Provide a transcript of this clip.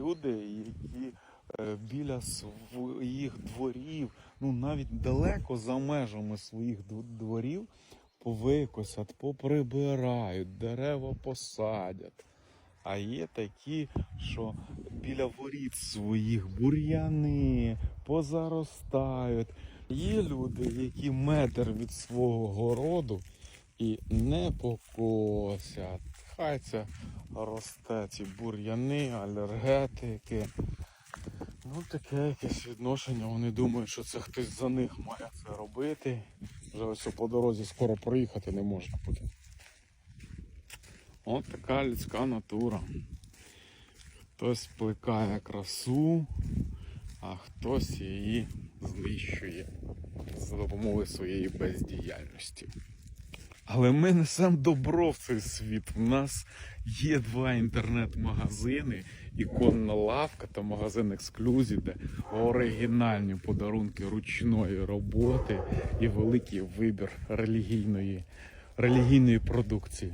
люди, які е, біля своїх дворів, ну навіть далеко за межами своїх дворів, повикосять, поприбирають, дерева посадять. А є такі, що біля воріт своїх бур'яни позаростають. Є люди, які метр від свого городу і не покосять. Хай це росте ці бур'яни, алергетики. Ну, таке якесь відношення. Вони думають, що це хтось за них має це робити. Вже ось по дорозі скоро проїхати не можна буде. От така людська натура. Хтось плекає красу, а хтось її знищує за допомогою своєї бездіяльності. Але ми несемо добро в цей світ. У нас є два інтернет-магазини, іконна лавка та магазин ексклюзі, де оригінальні подарунки ручної роботи і великий вибір релігійної, релігійної продукції.